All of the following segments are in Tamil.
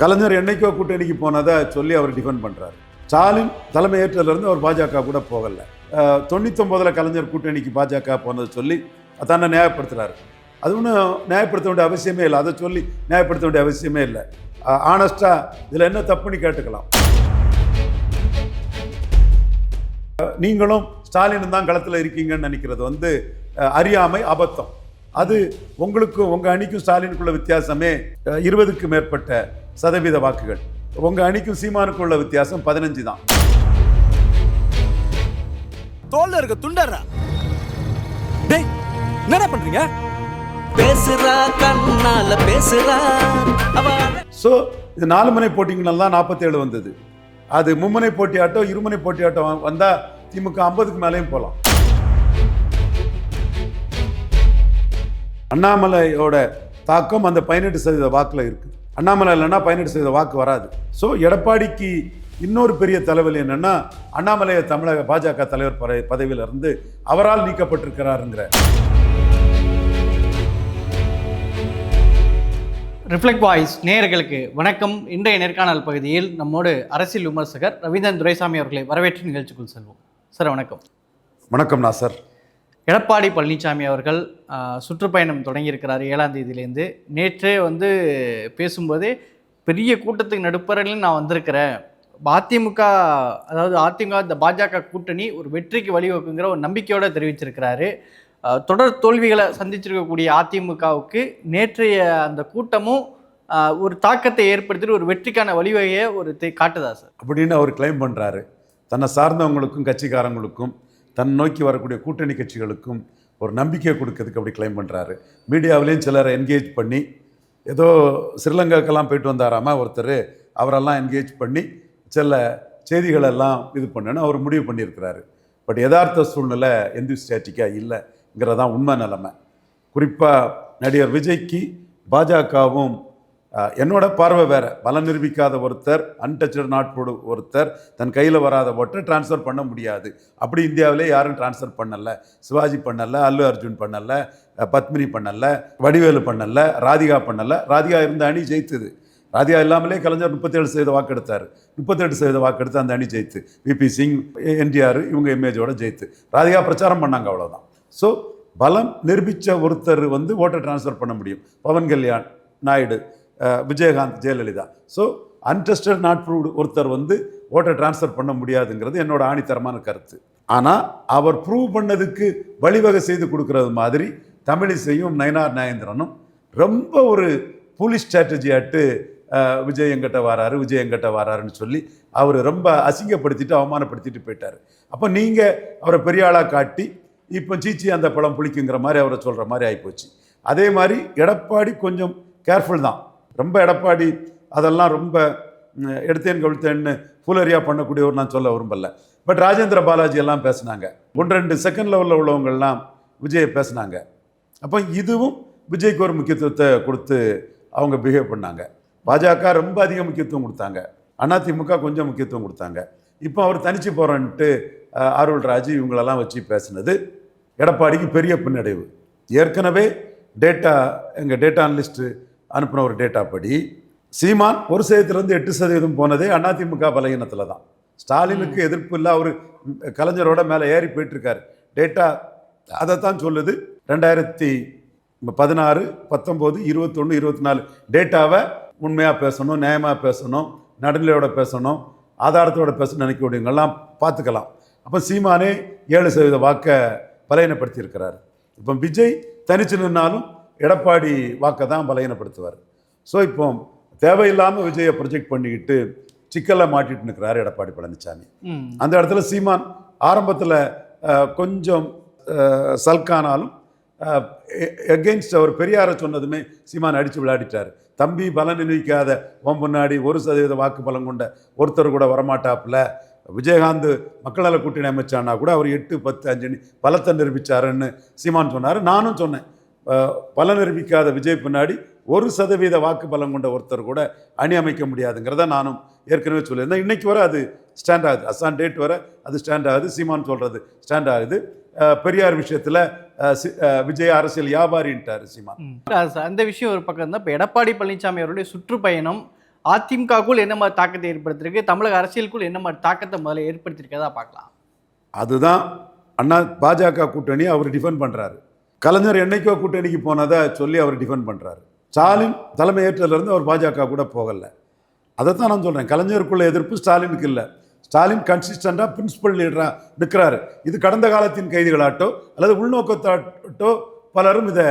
கலைஞர் என்னைக்கோ கூட்டணிக்கு போனதை சொல்லி அவர் டிஃபெண்ட் பண்ணுறாரு ஸ்டாலின் தலைமை அவர் பாஜக கூட போகலை. தொண்ணூத்தொம்போதில் கலைஞர் கூட்டணிக்கு பாஜக போனதை சொல்லி அதான நியாயப்படுத்துகிறாரு அது ஒன்றும் நியாயப்படுத்த வேண்டிய அவசியமே இல்லை. அதை சொல்லி நியாயப்படுத்த வேண்டிய அவசியமே இல்லை. ஆனஸ்டாக இதில் என்ன தப்புன்னு கேட்டுக்கலாம். நீங்களும் ஸ்டாலின் தான் களத்தில் இருக்கீங்கன்னு நினைக்கிறது வந்து அறியாமை அபத்தம். அது உங்களுக்கும் உங்கள் அணிக்கும் ஸ்டாலினுக்குள்ள வித்தியாசமே. இருபதுக்கு மேற்பட்ட சதவீத வாக்குகள். உங்கள் அணிக்கும் சீமானுக்குள்ள வித்தியாசம் பதினஞ்சு தான். தோல்ல இருக்க துண்டறா டேய் என்னடா பண்றீங்க? பேசுறா கண்ணால பேசுறா. அவ ஸோ இது நாலு முனை போட்டிங்கனால தான் நாற்பத்தேழு வந்தது. அது மும்முனை போட்டியாட்டம் இருமுனை போட்டியாட்டம் வந்தால் திமுக ஐம்பதுக்கு மேலேயும் போகலாம் அண்ணாமலையோட தாக்கம் அந்த பதினெட்டு சதவீத வாக்கில் இருக்குது அண்ணாமலை இல்லைன்னா பதினெட்டு சதவீத வாக்கு வராது. ஸோ எடப்பாடிக்கு இன்னொரு பெரிய தலைவலி என்னன்னா அண்ணாமலையை தமிழக பாஜக தலைவர் பதவி பதவியில இருந்து அவரால் நீக்கப்பட்டிருக்கிறாருங்கிற. ரிஃப்ளெக்ட் வாய்ஸ் நேயர்களுக்கு வணக்கம். இன்றைய நேர்காணல் பகுதியில் நம்மோடு அரசியல் விமர்சகர் ரவீந்திரன் துரைசாமி அவர்களை வரவேற்று நிகழ்ச்சிக்குள் செல்வோம். சார் வணக்கம். வணக்கம் நாசர் எடப்பாடி பழனிசாமி அவர்கள் சுற்றுப்பயணம் தொடங்கியிருக்கிறார் ஏழாம் தேதியிலேருந்து நேற்றே வந்து பேசும்போதே பெரிய கூட்டத்துக்கு நடுப்பறையில் நான் வந்திருக்கிறேன். அதிமுக அதாவது அதிமுக இந்த பாஜக கூட்டணி ஒரு வெற்றிக்கு வழிவகுங்கிற ஒரு நம்பிக்கையோடு தெரிவிச்சிருக்கிறாரு. தொடர் தோல்விகளை சந்திச்சிருக்கக்கூடிய அதிமுகவுக்கு நேற்றைய அந்த கூட்டமும் ஒரு தாக்கத்தை ஏற்படுத்திட்டு ஒரு வெற்றிக்கான வழிவகையை ஒரு காட்டுதா சார்? அப்படின்னு அவர் கிளைம் பண்ணுறாரு தன்னை சார்ந்தவங்களுக்கும் கட்சிக்காரங்களுக்கும் தன் நோக்கி வரக்கூடிய கூட்டணி கட்சிகளுக்கும் ஒரு நம்பிக்கை கொடுக்கறதுக்கு அப்படி கிளைம் பண்ணுறாரு மீடியாவிலையும் சிலரை என்கேஜ் பண்ணி ஏதோ ஸ்ரீலங்காக்கெல்லாம் போயிட்டு வந்தாராம ஒருத்தர் அவரெல்லாம் என்கேஜ் பண்ணி சில செய்திகளெல்லாம் இது பண்ணுன்னு அவர் முடிவு பண்ணியிருக்கிறாரு. பட் யதார்த்த சூழ்நிலை எந்திஸ்டாட்டிக்காக இல்லைங்கிறதான் உண்மை நிலைமை. குறிப்பாக நடிகர் விஜய்க்கு பாஜகவும் என்னோட பார்வை வேற. பலம் நிரூபிக்காத ஒருத்தர் அன்டச்சட் நாட்போடு ஒருத்தர் தன் கையில் வராத ஓட்டை ட்ரான்ஸ்ஃபர் பண்ண முடியாது. அப்படி இந்தியாவிலே யாரும் ட்ரான்ஸ்ஃபர் பண்ணலை. சிவாஜி பண்ணலை அல்லு அர்ஜுன் பண்ணலை பத்மினி பண்ணலை வடிவேலு பண்ணலை ராதிகா பண்ணலை. ராதிகா இருந்த அணி ஜெயித்தது. ராதிகா இல்லாமலே கலைஞர் முப்பத்தேழு சதவீத வாக்கு எடுத்தார். முப்பத்தெட்டு சதவீத வாக்கு எடுத்து அந்த அணி ஜெயித்து. விபி சிங் என்டிஆர் இவங்க இமேஜோட ஜெயித்து. ராதிகா பிரச்சாரம் பண்ணாங்க அவ்வளோதான் ஸோ பலம் நிரூபித்த ஒருத்தர் வந்து ஓட்டை ட்ரான்ஸ்ஃபர் பண்ண முடியும். Pawan Kalyan Naidu. Vijayakanth Jayalalithaa. So untested not proved ஒருத்தர் வந்து ஓட்டை ட்ரான்ஸ்ஃபர் பண்ண முடியாதுங்கிறது என்னோட ஆணித்தரமான கருத்து. ஆனால் அவர் ப்ரூவ் பண்ணதுக்கு வழிவகை செய்து கொடுக்கறது மாதிரி தமிழிசையும் நயனார் நயேந்திரனும் ரொம்ப ஒரு போலீஸ் ஸ்ட்ராட்டஜியாட்டு விஜய் எங்கிட்ட வராரு விஜய் எங்கிட்ட வராருன்னு சொல்லி அவர் ரொம்ப அசிங்கப்படுத்திட்டு அவமானப்படுத்திட்டு போயிட்டார். அப்போ நீங்கள் அவரை பெரிய ஆளாக காட்டி இப்போ சீச்சி அந்த பழம் புளிக்குங்கிற மாதிரி அவரை சொல்கிற மாதிரி ஆகிப்போச்சு அதே மாதிரி எடப்பாடி கொஞ்சம் கேர்ஃபுல் தான். ரொம்ப எடப்பாடி அதெல்லாம் ரொம்ப எடுத்தேன் கவிழ்த்தேன்னு ஃபுலரியாக பண்ணக்கூடியவர் நான் சொல்ல விரும்பல. பட் ராஜேந்திர பாலாஜி எல்லாம் பேசுனாங்க. ஒன்று ரெண்டு செகண்ட் லெவலில் உள்ளவங்கள்லாம் விஜயை பேசுனாங்க. அப்போ இதுவும் விஜய்க்கு ஒரு முக்கியத்துவத்தை கொடுத்து அவங்க பிஹேவ் பண்ணாங்க. பாஜக ரொம்ப அதிக முக்கியத்துவம் கொடுத்தாங்க. அதிமுக கொஞ்சம் முக்கியத்துவம் கொடுத்தாங்க. இப்போ அவர் தனிச்சு போகிறோன்ட்டு அருள்ராஜ் இவங்களெல்லாம் வச்சு பேசுனது எடப்பாடிக்கு பெரிய பின்னடைவு. ஏற்கனவே டேட்டா எங்கள் டேட்டா அனலிஸ்ட்டு அனுப்பின ஒரு டேட்டா படி சீமான் ஒரு சதவீதத்திலேருந்து எட்டு சதவீதம் போனதே அதிமுக பலகீனத்தில் தான். ஸ்டாலினுக்கு எதிர்ப்பு இல்லை அவர் கலைஞரோட மேலே ஏறி போயிட்டுருக்காரு. டேட்டா அதைத்தான் சொல்லுது. ரெண்டாயிரத்தி பதினாறு பத்தொம்போது இருபத்தொன்று இருபத்தி நாலு டேட்டாவை உண்மையாக பேசணும் நியாயமாக பேசணும் நடுநிலையோட பேசணும் ஆதாரத்தோட பேசணும்னு நினைக்கக்கூடியவங்கெல்லாம் பார்த்துக்கலாம். அப்போ சீமானே ஏழு சதவீத வாக்கை பலகீனப்படுத்தி இருக்கிறார் இப்போ விஜய் தனிச்சு நின்னாலும் எடப்பாடி வாக்கை தான் பலகீனப்படுத்துவார். ஸோ இப்போ தேவையில்லாமல் விஜயை ப்ரொஜெக்ட் பண்ணிக்கிட்டு சிக்கலை மாட்டிட்டு நிற்கிறார் எடப்பாடி பழனிசாமி அந்த இடத்துல சீமான் ஆரம்பத்தில் கொஞ்சம் சல்கானாலும் எகெயின்ஸ்ட் அவர் பெரியாரை சொன்னதுமே சீமான் அடித்து விளையாடிட்டார். தம்பி பலன் நினைக்காத உன் முன்னாடி ஒரு சதவீத வாக்கு பலம் கொண்ட ஒருத்தர் கூட வரமாட்டாப்புல. விஜயகாந்த் மக்கள் நல கூட்டணி அமைச்சானா கூட அவர் எட்டு பத்து அஞ்சு பலத்தை நிரூபிச்சாருன்னு சீமான் சொன்னார். நானும் சொன்னேன். அஹ், பலன் நிரூபிக்காத விஜய் பின்னாடி ஒரு சதவீத வாக்கு பலம் கொண்ட ஒருத்தர் கூட அணி அமைக்க முடியாதுங்கிறத நானும் ஏற்கனவே சொல்லியிருந்தேன். இன்னைக்கு வரை அது ஸ்டாண்ட் ஆகுது அசான் டேட் வரை அது ஸ்டாண்ட் ஆகுது. சீமான் சொல்கிறது ஸ்டாண்ட் ஆகுது. பெரியார் விஷயத்தில் விஜய் அரசியல் வியாபாரின்ட்டார் சீமான். அந்த விஷயம் ஒரு பக்கம் இருந்தால் இப்போ எடப்பாடி பழனிசாமி அவருடைய சுற்றுப்பயணம் அதிமுகக்குள் என்ன மாதிரி தாக்கத்தை ஏற்படுத்திருக்கு? தமிழக அரசியலுக்குள் என்ன மாதிரி தாக்கத்தை முதல்ல ஏற்படுத்தியிருக்கதா பார்க்கலாம். அதுதான் அண்ணா பாஜக கூட்டணி அவர் டிஃபெண்ட் பண்ணுறாரு கலைஞர் என்னைக்கோ கூட்டணிக்கு போனதை சொல்லி அவர் டிஃபெண்ட் பண்ணுறாரு ஸ்டாலின் தலைமை அவர் பாஜக கூட போகலை. அதை தான் நான் சொல்கிறேன் கலைஞருக்குள்ள எதிர்ப்பு ஸ்டாலினுக்கு இல்லை. ஸ்டாலின் கன்சிஸ்டண்டாக பிரின்சிபல் லீடராக நிற்கிறாரு இது கடந்த காலத்தின் கைதிகளாட்டோ அல்லது உள்நோக்கத்தாட்டோ பலரும் இதை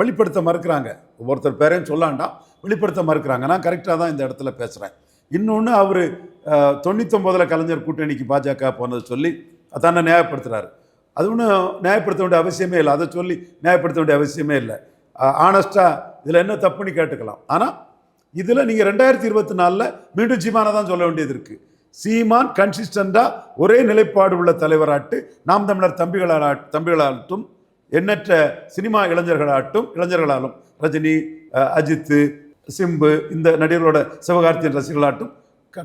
வெளிப்படுத்த மறுக்கிறாங்க. ஒவ்வொருத்தர் பேரையும் சொல்லாண்டாம். வெளிப்படுத்த மறுக்கிறாங்க. நான் கரெக்டாக தான் இந்த இடத்துல பேசுகிறேன் இன்னொன்று அவர் தொண்ணூத்தொம்போதில் கலைஞர் கூட்டணிக்கு பாஜக போனதை சொல்லி தன்னை நியாயப்படுத்துகிறாரு அது ஒன்றும் நியாயப்படுத்த வேண்டிய அவசியமே இல்லை. அதை சொல்லி நியாயப்படுத்த வேண்டிய அவசியமே இல்லை. ஆனஸ்ட்டாக இதில் என்ன தப்புன்னு கேட்டுக்கலாம். ஆனால் இதில் நீங்கள் ரெண்டாயிரத்தி இருபத்தி நாலில் மீண்டும் சீமானை தான் சொல்ல வேண்டியது இருக்குது சீமான் கன்சிஸ்டண்டாக ஒரே நிலைப்பாடு உள்ள தலைவராட்டு நாம் தமிழர் தம்பிகளா தம்பிகளாகட்டும் எண்ணற்ற சினிமா இளைஞர்களாகட்டும் இளைஞர்களாலும் ரஜினி அஜித்து சிம்பு இந்த நடிகர்களோட சிவகார்த்தியின் ரசிகர்களாகட்டும்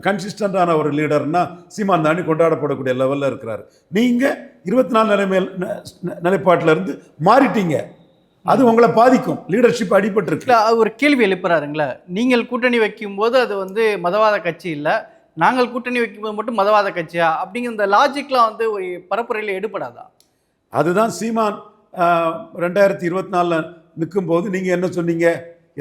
கன்சிஸ்டண்டான ஒரு லீடர்னா சீமான் தாண்டி கொண்டாடப்படக்கூடிய லெவலில் இருக்கிறாரு. நீங்கள் இருபத்தி நாலு நிலைமையில் நிலைப்பாட்டில் இருந்து மாறிட்டீங்க. அது உங்களை பாதிக்கும். லீடர்ஷிப் அடிபட்டிருக்கு. அவர் கேள்வி எழுப்புறாருங்களே. நீங்கள் கூட்டணி வைக்கும்போது அது வந்து மதவாத கட்சி இல்லை. நாங்கள் கூட்டணி வைக்கும்போது மட்டும் மதவாத கட்சியா? அப்படிங்கிற இந்த லாஜிக்லாம் வந்து ஒரு பரப்புரையில் எடுபடாதா? அதுதான் சீமான் ரெண்டாயிரத்தி இருபத்தி நாலில் நிற்கும்போது நீங்கள் என்ன சொன்னீங்க?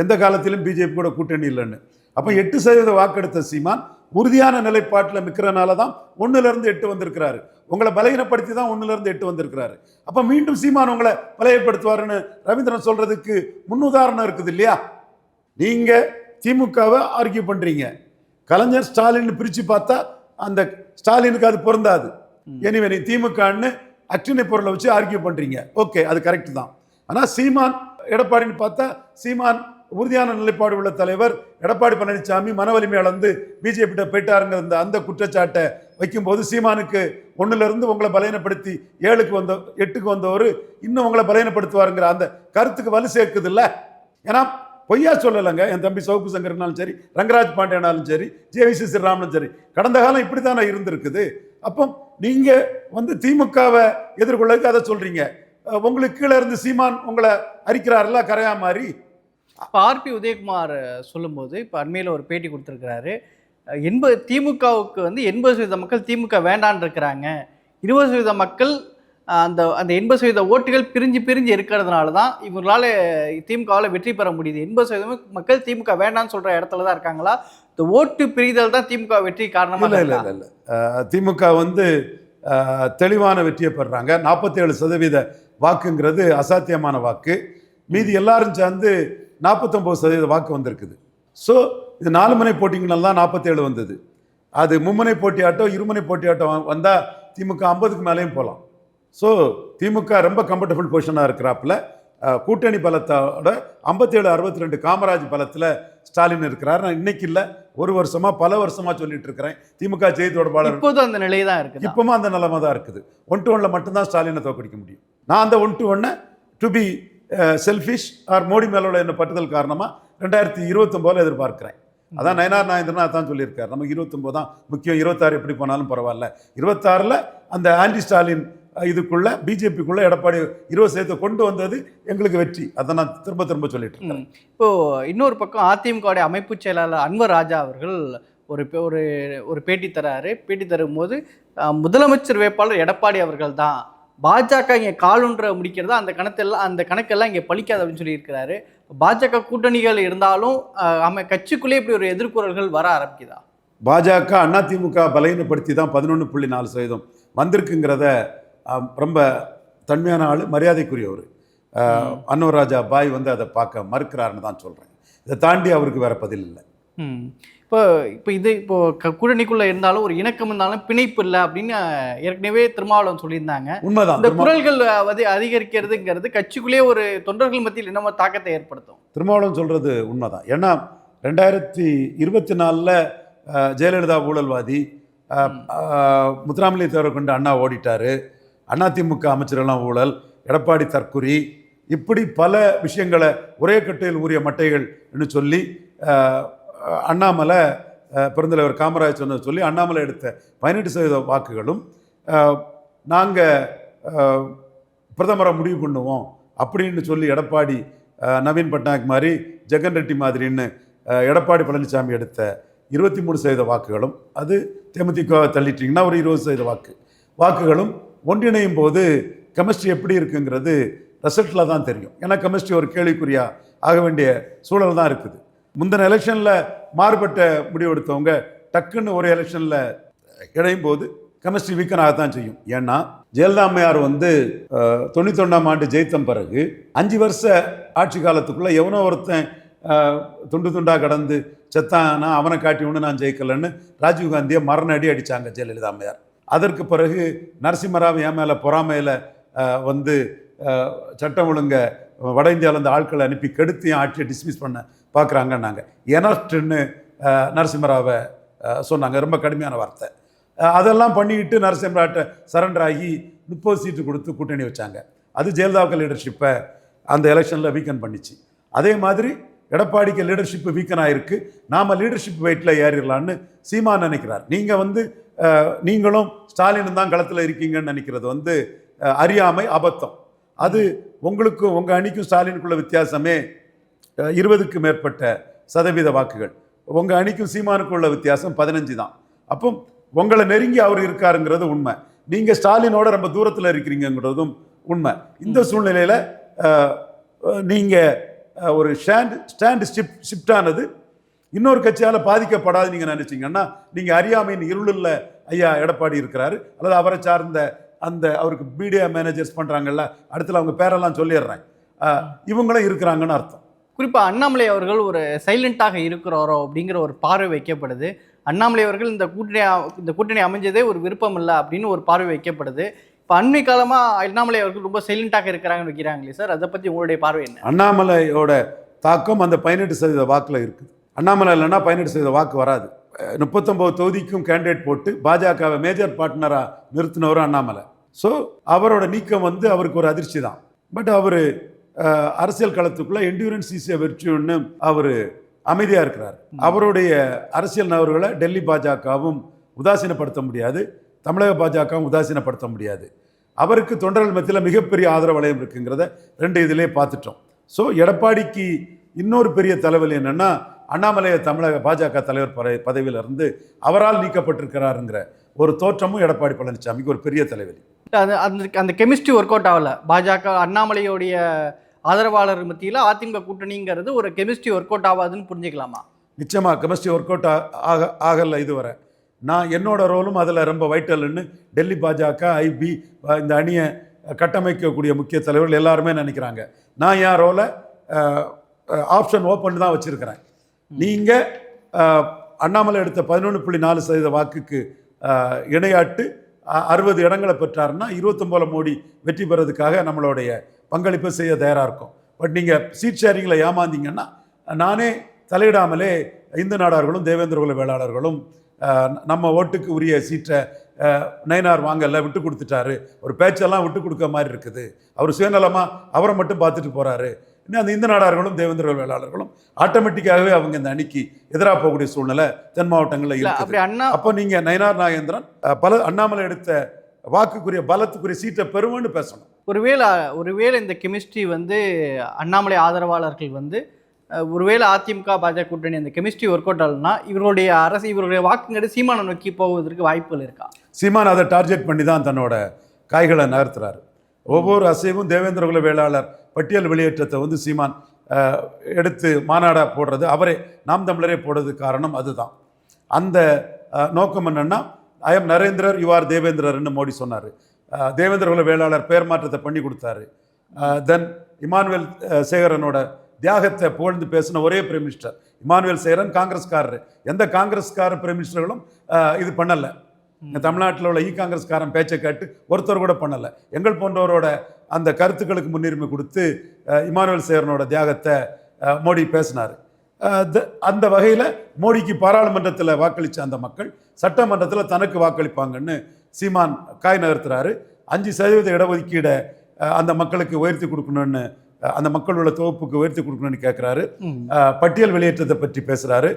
எந்த காலத்திலும் பிஜேபி கூட கூட்டணி இல்லைன்னு. அப்போ எட்டு சதவீத வாக்கெடுத்த சீமான் உறுதியான நிலைப்பாட்டில் நிற்கிறனால தான் ஒன்றுலேருந்து எட்டு வந்திருக்கிறாரு. உங்களை பலகீனப்படுத்தி தான் ஒன்றுலேருந்து எட்டு வந்திருக்கிறாரு. அப்போ மீண்டும் சீமான் உங்களை பலகீனப்படுத்துவாருன்னு ரவீந்திரன் சொல்கிறதுக்கு முன்னுதாரணம் இருக்குது இல்லையா? நீங்கள் திமுகவை ஆர்கியூ பண்ணுறீங்க கலைஞர் ஸ்டாலின் பிரித்து பார்த்தா அந்த ஸ்டாலினுக்கு அது பொருந்தாது. எனிவே நீ திமுகன்னு அக்ஷனை பொருளை வச்சு ஆர்கியூ பண்ணுறீங்க ஓகே அது கரெக்ட் தான். ஆனால் சீமான் எடப்பாடின்னு பார்த்தா சீமான் உறுதியான நிலைப்பாடு உள்ள தலைவர் எடப்பாடி பழனிசாமி மனவலிமை அளந்து பிஜேபியிட்ட போயிட்டாருங்கிற அந்த அந்த குற்றச்சாட்டை வைக்கும்போது சீமானுக்கு ஒண்ணுல இருந்து உங்களை பலவீனப்படுத்தி ஏழுக்கு வந்த எட்டுக்கு வந்தவர் இன்னும் உங்களை பலவீனப்படுத்துவாருங்கிற அந்த கருத்துக்கு வலு சேர்க்குது இல்லை ஏன்னா பொய்யா சொல்லலைங்க. என் தம்பி சவுக்கு சங்கர்னாலும் சரி ரங்கராஜ் பாண்டியனாலும் சரி ஜே ஜேவிசி ஸ்ரீராமனும் சரி. கடந்த காலம் இப்படி தானே இருந்திருக்குது. அப்போ நீங்கள் வந்து திமுகவை எதிர்கொள்ளதுக்கு அதை சொல்கிறீங்க உங்களுக்கு கீழே இருந்து சீமான் உங்களை அரிக்கிறாருல கரையா மாதிரி? இப்போ ஆர்பி உதயகுமார் சொல்லும்போது இப்போ அண்மையில் ஒரு பேட்டி கொடுத்துருக்கிறாரு. எண்பது திமுகவுக்கு வந்து எண்பது சதவீத மக்கள் திமுக வேண்டான்னு இருக்கிறாங்க. இருபது சதவீத மக்கள் அந்த அந்த எண்பது சதவீத ஓட்டுகள் பிரிஞ்சு பிரிஞ்சு இருக்கிறதுனால தான் இவங்களால திமுகவில் வெற்றி பெற முடியுது. எண்பது சதவீதம் மக்கள் திமுக வேண்டாம்னு சொல்கிற இடத்துல தான் இருக்காங்களா? இந்த ஓட்டு பிரிதல் தான் திமுக வெற்றி காரணமாக இல்ல இல்ல இல்ல திமுக வந்து தெளிவான வெற்றியை பெறுறாங்க. நாற்பத்தேழு சதவீத வாக்குங்கிறது அசாத்தியமான வாக்கு. மீதி எல்லாரும் சேர்ந்து நாற்பத்தொம்பது சதவீத வாக்கு வந்திருக்குது. ஸோ இது நாலு முனை போட்டிங்கனால தான் நாற்பத்தேழு வந்தது. அது மும்முனை போட்டியாட்டம் இருமுனை போட்டியாட்டம் வந்தால் திமுக ஐம்பதுக்கு மேலேயும் போகலாம் ஸோ திமுக ரொம்ப கம்ஃபர்டபுள் பொசிஷனாக இருக்கிறாப்புல. கூட்டணி பலத்தோட ஐம்பத்தேழு அறுபத்தி ரெண்டு காமராஜ் பலத்தில் ஸ்டாலின் இருக்கிறார். நான் இன்னைக்கு இல்லை ஒரு வருஷமா பல வருஷமா சொல்லிட்டு இருக்கிறேன். திமுக செய்தி தொடர்பாளர் இப்போதும் அந்த நிலை தான் இருக்குது. இப்பவும் அந்த நிலைமை தான் இருக்குது. ஒன் டு ஒன்ல மட்டும்தான் ஸ்டாலினை தோக்கடிக்க முடியும். நான் அந்த ஒன் டு ஒன்னை to be selfish or Modi மேலோட என்ன பட்டுதல் காரணமாக ரெண்டாயிரத்தி இருபத்தொம்போதில் எதிர்பார்க்கிறேன். அதான் நயனார் நாயந்திரன் அதான் சொல்லியிருக்காரு. நமக்கு இருபத்தொம்போது தான் முக்கியம். இருபத்தாறு எப்படி போனாலும் பரவாயில்ல. இருபத்தாறில் அந்த ஆன்டி ஸ்டாலின் இதுக்குள்ள பிஜேபிக்குள்ள எடப்பாடி இருபது சதவீதத்தை கொண்டு வந்தது எங்களுக்கு வெற்றி. அதை நான் திரும்ப திரும்ப சொல்லிட்டு இருக்கேன் ம். இப்போ இன்னொரு பக்கம் அதிமுகவுடைய அமைப்பு செயலாளர் அன்வர் ராஜா அவர்கள் ஒரு ஒரு ஒரு பேட்டி தராரு. பேட்டி தரும்போது முதலமைச்சர் வேட்பாளர் எடப்பாடி அவர்கள் தான் பாஜக இங்கே காலுன்ற முடிக்கிறதா? அந்த கணத்தெல்லாம் அந்த கணக்கெல்லாம் இங்கே பலிக்காது அப்படின்னு சொல்லியிருக்கிறாரு. பாஜக கூட்டணிகள் இருந்தாலும் அமை கட்சிக்குள்ளே இப்படி ஒரு எதிர்குறல்கள் வர ஆரம்பிக்குதா? பாஜக அதிமுக பலகீனப்படுத்தி தான் பதினொன்று புள்ளி நாலு சதவீதம் வந்திருக்குங்கிறத ரொம்ப தன்மையான ஆள் மரியாதைக்குரியவர். அன்வர் ராஜா பாய் வந்து அதை பார்க்க மறுக்கிறாருன்னு தான் சொல்கிறேன் இதை தாண்டி அவருக்கு வேற பதில் இல்லை. இப்போ இப்போ இது இப்போ கூட்டணிக்குள்ள இருந்தாலும் ஒரு இணக்கம் இருந்தாலும் பிணைப்பு இல்லை அப்படின்னு ஏற்கனவே திருமாவளவன் சொல்லியிருந்தாங்க. உண்மைதான் இந்த குரல்கள் வந்து அதிகரிக்கிறதுங்கிறது கட்சிக்குள்ளேயே ஒரு தொண்டர்கள் மத்தியில் என்னமோ தாக்கத்தை ஏற்படுத்தும். திருமாவளவன் சொல்கிறது உண்மைதான். ஏன்னா ரெண்டாயிரத்தி இருபத்தி நாலில் ஜெயலலிதா ஊழல்வாதி முத்துராமலிங்க தேவரை கொண்டு அண்ணா ஓடிட்டாரு. அதிமுக அமைச்சரெல்லாம் ஊழல் எடப்பாடி தற்குறி இப்படி பல விஷயங்களை ஒரே கட்டையில் ஊறிய மட்டைகள் என்று சொல்லி அண்ணாமலை பெருந்தலைவர் காமராஜ் சொன்னதை சொல்லி அண்ணாமலை எடுத்த பதினெட்டு சதவீத வாக்குகளும் நாங்கள் பிரதமரை முடிவு பண்ணுவோம் அப்படின்னு சொல்லி எடப்பாடி நவீன் பட்நாயக் மாதிரி ஜெகன் ரெட்டி மாதிரின்னு எடப்பாடி பழனிசாமி எடுத்த இருபத்தி மூணு சதவீத வாக்குகளும் அது தேமுதிக தள்ளிட்டிங்கன்னா ஒரு இருபது சதவீத வாக்கு வாக்குகளும் ஒன்றிணையும் போது கெமிஸ்ட்ரி எப்படி இருக்குங்கிறது ரிசல்ட்டில் தான் தெரியும். ஏன்னா கெமிஸ்ட்ரி ஒரு கேள்விக்குறியாக ஆக வேண்டிய சூழல் தான் இருக்குது. முந்தின எலெக்ஷனில் மாறுபட்ட முடிவெடுத்தவங்க டக்குன்னு ஒரு எலெக்ஷனில் இடையும் போது கெமிஸ்ட்ரி வீக்கனாகத்தான் செய்யும். ஏன்னா ஜெயலலிதா அம்மையார் வந்து தொண்ணூற்றி ஒன்றாம் ஆண்டு ஜெயித்த பிறகு அஞ்சு வருஷ ஆட்சி காலத்துக்குள்ளே எவனோ ஒருத்தன் துண்டு துண்டாக கடந்து செத்தானா அவனை காட்டி ஒன்று நான் ஜெயிக்கலன்னு ராஜீவ்காந்தியை மரண அடி அடித்தாங்க ஜெயலலிதா அம்மையார் அதற்கு பிறகு நரசிம்மராவ் என் மேலே பொறாமையில் வந்து சட்டம் ஒழுங்க வட இந்தியாவிலேருந்து ஆட்களை அனுப்பி கெடுத்து என் ஆட்சியை டிஸ்மிஸ் பண்ண பார்க்குறாங்கன்னாங்க. எனஸ்ட்டுன்னு நரசிம்மராவை சொன்னாங்க. ரொம்ப கடுமையான வார்த்தை. அதெல்லாம் பண்ணிக்கிட்டு நரசிம்மராட்ட சரண்டர் ஆகி முப்பது சீட்டு கொடுத்து கூட்டணி வச்சாங்க. அது ஜெயலலிதாவுக்கு லீடர்ஷிப்பை அந்த எலெக்ஷனில் வீக்கன் பண்ணிச்சு. அதே மாதிரி எடப்பாடிக்கு லீடர்ஷிப்பு வீக்கன் ஆகிருக்கு நாம் லீடர்ஷிப் வெயிட்டில் ஏறிடலான்னு சீமா நினைக்கிறார். நீங்கள் வந்து நீங்களும் ஸ்டாலின் தான் களத்தில் இருக்கீங்கன்னு நினைக்கிறது வந்து அறியாமை அபத்தம். அது உங்களுக்கும் உங்கள் அணிக்கும் ஸ்டாலினுக்குள்ள வித்தியாசமே. இருபதுக்கு மேற்பட்ட சதவீத வாக்குகள். உங்கள் அணிக்கும் சீமானுக்கும் உள்ள வித்தியாசம் பதினஞ்சு தான். அப்போ உங்களை நெருங்கி அவர் இருக்காருங்கிறது உண்மை. நீங்கள் ஸ்டாலினோட ரொம்ப தூரத்தில் இருக்கிறீங்கங்கிறதும் உண்மை. இந்த சூழ்நிலையில் நீங்கள் ஒரு ஸ்டாண்ட் ஸ்டாண்ட் ஷிஃப்ட் ஷிஃப்ட் ஆனது இன்னொரு கட்சியால் பாதிக்கப்படாது நீங்கள் நினச்சிங்கன்னா நீங்கள் அறியாமையின் இருளில் ஐயா எடப்பாடி இருக்கிறாரு. அல்லது அவரை சார்ந்த அந்த அவருக்கு மீடியா மேனேஜர்ஸ் பண்ணுறாங்கல்ல அடுத்துல அவங்க பேரெல்லாம் சொல்லிடுறேன். இவங்களும் இருக்கிறாங்கன்னு அர்த்தம். குறிப்பாக அண்ணாமலை அவர்கள் ஒரு சைலண்டாக இருக்கிறாரோ அப்படிங்கிற ஒரு பார்வை வைக்கப்படுது. அண்ணாமலை அவர்கள் இந்த கூட்டணி இந்த கூட்டணி அமைஞ்சதே ஒரு விருப்பம் இல்லை அப்படின்னு ஒரு பார்வை வைக்கப்படுது. இப்போ அண்மை காலமாக அண்ணாமலை அவர்கள் ரொம்ப சைலண்டாக இருக்கிறாங்கன்னு வைக்கிறாங்களே சார் அதை பற்றி உங்களுடைய பார்வை என்ன? அண்ணாமலையோட தாக்கம் அந்த பதினெட்டு சதவீத வாக்கில் இருக்குது. அண்ணாமலை இல்லைன்னா பதினெட்டு சதவீத வாக்கு வராது. முப்பத்தொம்போது தொகுதிக்கும் கேண்டிடேட் போட்டு பாஜகவை மேஜர் பார்ட்னராக நிறுத்தினவரும் அண்ணாமலை. ஸோ அவரோட நீக்கம் வந்து அவருக்கு ஒரு அதிர்ச்சி தான். பட் அவர் அரசியல் களத்துக்குள்ளே என்டூரன்ஸ் ஈஸியாக வெற்றியுன்னு அவர் அமைதியாக இருக்கிறார். அவருடைய அரசியல் நபர்களை டெல்லி பாஜகவும் உதாசீனப்படுத்த முடியாது. தமிழக பாஜகவும் உதாசீனப்படுத்த முடியாது. அவருக்கு தொண்டர்கள் மத்தியில் மிகப்பெரிய ஆதரவு வளையம் இருக்குங்கிறத ரெண்டு இதிலே பார்த்துட்டோம். ஸோ எடப்பாடிக்கு இன்னொரு பெரிய தலைவலி என்னன்னா அண்ணாமலையை தமிழக பாஜக தலைவர் பதவி பதவியிலிருந்து அவரால் நீக்கப்பட்டிருக்கிறாருங்கிற ஒரு தோற்றமும் எடப்பாடி பழனிசாமிக்கு ஒரு பெரிய தலைவலி. அது அந்த அந்த கெமிஸ்ட்ரி ஒர்க் அவுட் ஆகல. பாஜக அண்ணாமலையோடைய ஆதரவாளர் மத்தியில் அதிமுக கூட்டணிங்கிறது ஒரு கெமிஸ்ட்ரி ஒர்க் அவுட் ஆகாதுன்னு புரிஞ்சுக்கலாமா? நிச்சயமாக கெமிஸ்ட்ரி ஒர்க் அவுட் ஆக ஆகலை இதுவரை. நான் என்னோட ரோலும் அதில் ரொம்ப வைட்டல்னு டெல்லி பாஜக ஐபி இந்த அணியை கட்டமைக்கக்கூடிய முக்கிய தலைவர்கள் எல்லாருமே நினைக்கிறாங்க. நான் என் ரோலை ஆப்ஷன் ஓப்பன் தான் வச்சுருக்கிறேன். நீங்கள் அண்ணாமலை எடுத்த பதினொன்று புள்ளி நாலு சதவீத வாக்குக்கு இணையாட்டு அ- அறுபது இடங்களை பெற்றாருன்னா இருபத்தொம்போல மோடி வெற்றி பெறதுக்காக நம்மளுடைய பங்களிப்பு செய்ய தயாராக இருக்கும். பட் நீங்கள் சீட் ஷேரிங்கில் ஏமாந்தீங்கன்னா நானே தலையிடாமலே இந்து நாடார்களும் தேவேந்திர குல வேளாளர்களும் நம்ம ஓட்டுக்கு உரிய சீட்டை நயனார் வாங்கல விட்டு கொடுத்துட்டாரு. ஒரு பேச்செல்லாம் விட்டு கொடுக்க மாதிரி இருக்குது. அவர் சுயநலமாக அவரை மட்டும் பார்த்துட்டு போகிறாரு இன்னும் அந்த இந்து நாடார்களும் தேவேந்திர வேளாளர்களும் ஆட்டோமேட்டிக்காகவே அவங்க இந்த அணிக்கு எதிராக போகக்கூடிய சூழ்நிலை தென் மாவட்டங்களில் இல்ல இருக்குது. அப்படி அண்ணா அப்போ நீங்கள் நயினார் நாகேந்திரன் பல அண்ணாமலை எடுத்த வாக்குக்குரிய பலத்துக்குரிய சீட்டை பெறுவேன்னு பேசணும். ஒருவேளை ஒருவேளை இந்த கெமிஸ்ட்ரி வந்து அண்ணாமலை ஆதரவாளர்கள் வந்து ஒருவேளை அதிமுக பாஜக கூட்டணி அந்த கெமிஸ்ட்ரி ஒர்க் அவுட் ஆகலனா இவருடைய அரசு இவருடைய வாக்குங்கிறது சீமானை நோக்கி போவதற்கு வாய்ப்புகள் இருக்கா? சீமான் அதை டார்கெட் பண்ணி தான் தன்னோட காய்களை நகர்த்துறாரு. ஒவ்வொரு அசைவும் தேவேந்திர குல வேளாளர் பட்டியல் வெளியேற்றத்தை வந்து சீமான் எடுத்து மாநாடாக போடுறது. அவரே நாம் தமிழரே போடுறது காரணம் அதுதான். அந்த நோக்கம் என்னென்னா ஐ எம் நரேந்திரர் யூ ஆர் தேவேந்திரர்னு மோடி சொன்னார். தேவேந்திர குல வேளாளர் பெயர் மாற்றத்தை பண்ணி கொடுத்தாரு. தென் இமானுவேல் சேகரனோட தியாகத்தை புகழ்ந்து பேசின ஒரே பிரைம் மினிஸ்டர் இமானுவேல் சேகரன் காங்கிரஸ்காரர். எந்த காங்கிரஸ்கார பிரைம் மினிஸ்டர்களும் இது பண்ணலை. இங்க தமிழ்நாட்டில் உள்ள இ காங்கிரஸ்காரன் பேச்சை கேட்டு ஒருத்தர் கூட பண்ணலை. எங்கள் போன்றவரோட அந்த கருத்துக்களுக்கு முன்னுரிமை கொடுத்து இமானுவேல் சேகரனோட தியாகத்தை மோடி பேசினார். அந்த வகையில் மோடிக்கு பாராளுமன்றத்தில் வாக்களித்த அந்த மக்கள் சட்டமன்றத்தில் தனக்கு வாக்களிப்பாங்கன்னு சீமான் காய் நகர்த்துறாரு. அஞ்சு சதவீத இடஒதுக்கீடை அந்த மக்களுக்கு உயர்த்தி கொடுக்கணும்னு அந்த மக்களோட தொகுப்புக்கு உயர்த்தி கொடுக்கணும்னு கேட்குறாரு பட்டியல் வெளியேற்றத்தை பற்றி பேசுகிறாரு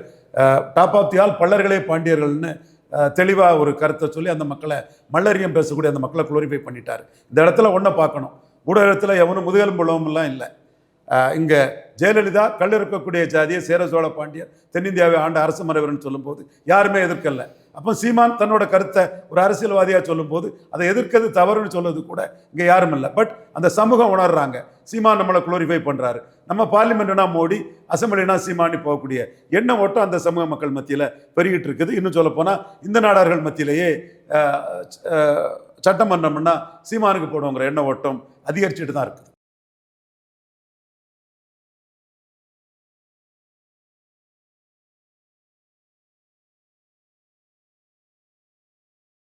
டாப் ஆஃப் தி ஆல் பல்லர்களே பாண்டியர்கள்னு தெளிவாக ஒரு கருத்தை சொல்லி அந்த மக்களை மல்லரியம் பேசக்கூடிய அந்த மக்களை குளோரிஃபை பண்ணிட்டார். இந்த இடத்துல ஒன்றை பார்க்கணும். ஊடகத்தில் எவனும் முதுகெலும்புள்ளவமெல்லாம் இல்லை. இங்கே ஜெயலலிதா கல்லிறக்கக்கூடிய ஜாதியை சேர சோழ பாண்டியர் தென்னிந்தியாவை ஆண்ட அரசு மறைவர்னு சொல்லும்போது யாருமே எதிர்க்கலை. அப்போ சீமான் தன்னோட கருத்தை ஒரு அரசியல்வாதியாக சொல்லும்போது அதை எதிர்க்கிறது தவறுன்னு சொல்வது கூட இங்கே யாரும் இல்லை. பட் அந்த சமூகம் உணர்றாங்க. சீமான் நம்மளை குளோரிஃபை பண்ணுறாரு நம்ம பார்லிமெண்ட்னா மோடி அசம்பிளினா சீமானி போகக்கூடிய என்ன ஓட்டம் அந்த சமூக மக்கள் மத்தியில் பெருகிட்டு இருக்குது. இன்னும் சொல்லப்போனால் இந்த நாடார்கள் மத்தியிலேயே சட்டமன்றம்னா சீமானுக்கு போடுவோங்கிற எண்ண ஓட்டம் அதிகரிச்சுட்டு தான் இருக்குது.